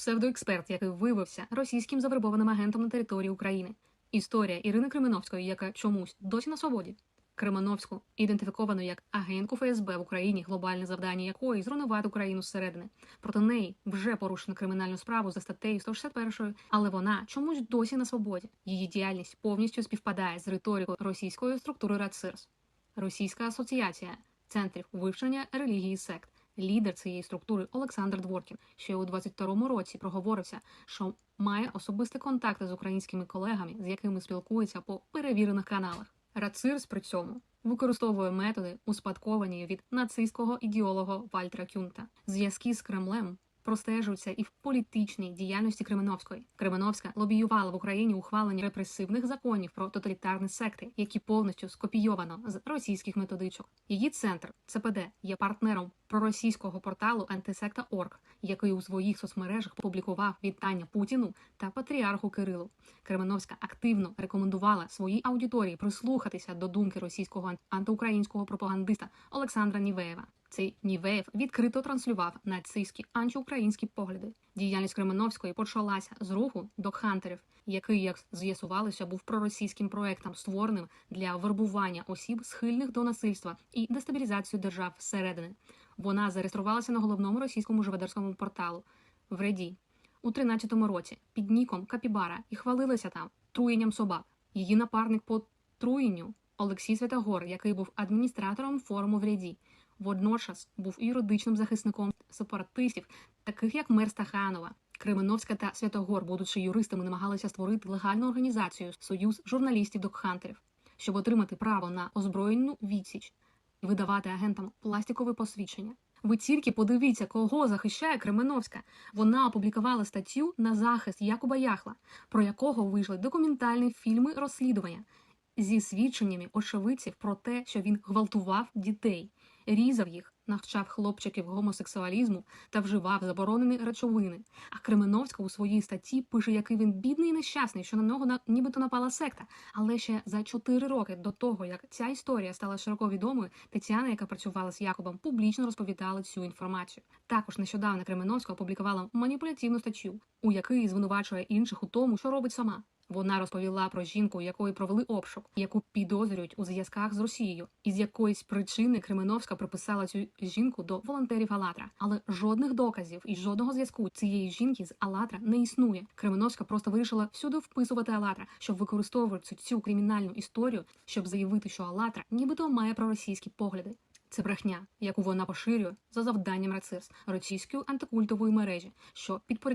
псевдоексперт, який виявився російським завербованим агентом на території України. Історія Ірини Кременовської, яка чомусь досі на свободі. Кременовську ідентифіковано як агентку ФСБ в Україні, глобальне завдання якої зруйнувати Україну зсередини. Проти неї вже порушено кримінальну справу за статтею 161, але вона чомусь досі на свободі. Її діяльність повністю співпадає з риторикою російської структури РАЦИРС. Російська асоціація центрів вивчення релігії сект. Лідер цієї структури Олександр Дворкін ще у 22-му році проговорився, що має особисті контакти з українськими колегами, з якими спілкується по перевірених каналах. Рацирс при цьому використовує методи, успадковані від нацистського ідеолога Вальтера Кюнта. Зв'язки з Кремлем простежуються і в політичній діяльності Кременовської. Кременовська лобіювала в Україні ухвалення репресивних законів про тоталітарні секти, які повністю скопійовано з російських методичок. Її центр ЦПД є партнером проросійського порталу Антисекта.орг, який у своїх соцмережах публікував вітання Путіну та патріарху Кирилу. Кременовська активно рекомендувала своїй аудиторії прислухатися до думки російського антиукраїнського пропагандиста Олександра Нівеєва. Цей Нівеєв відкрито транслював нацистські антиукраїнські погляди. Діяльність Кременовської почалася з руху докхантерів, який, як з'ясувалося, був проросійським проектом, створеним для вербування осіб, схильних до насильства і дестабілізацію держав зсередини. Вона зареєструвалася на головному російському живодерському порталу в Реді у 13-му році під ніком Капібара і хвалилася там труєнням собак. Її напарник по труєнню Олексій Святогор, який був адміністратором форуму в Ряді, водночас був юридичним захисником сепаратистів, таких як Мер Стаханова. Кременовська та Святогор, будучи юристами, намагалися створити легальну організацію Союз журналістів докхантерів, щоб отримати право на озброєнну відсіч і видавати агентам пластикове посвідчення. Ви тільки подивіться, кого захищає Кременовська. Вона опублікувала статтю на захист Якуба Яхла, про якого вийшли документальні фільми розслідування зі свідченнями очевидців про те, що він гвалтував дітей, різав їх, навчав хлопчиків гомосексуалізму та вживав заборонені речовини. А Кременовська у своїй статті пише, який він бідний і нещасний, що на нього на нібито напала секта. Але ще за чотири роки до того, як ця історія стала широко відомою, Тетяна, яка працювала з Якобом, публічно розповідала цю інформацію. Також нещодавно Кременовська опублікувала маніпулятивну статтю, у якій звинувачує інших у тому, що робить сама. Вона розповіла про жінку, якої провели обшук, яку підозрюють у зв'язках з Росією, і з якоїсь причини Кременовська приписала цю жінку до волонтерів Алатра. Але жодних доказів і жодного зв'язку цієї жінки з Алатра не існує. Кременовська просто вирішила всюди вписувати Алатра, щоб використовувати цю кримінальну історію, щоб заявити, що Алатра нібито має проросійські погляди. Це брехня, яку вона поширює за завданням РАЦИРС, російської антикультової мережі, що підпорядковує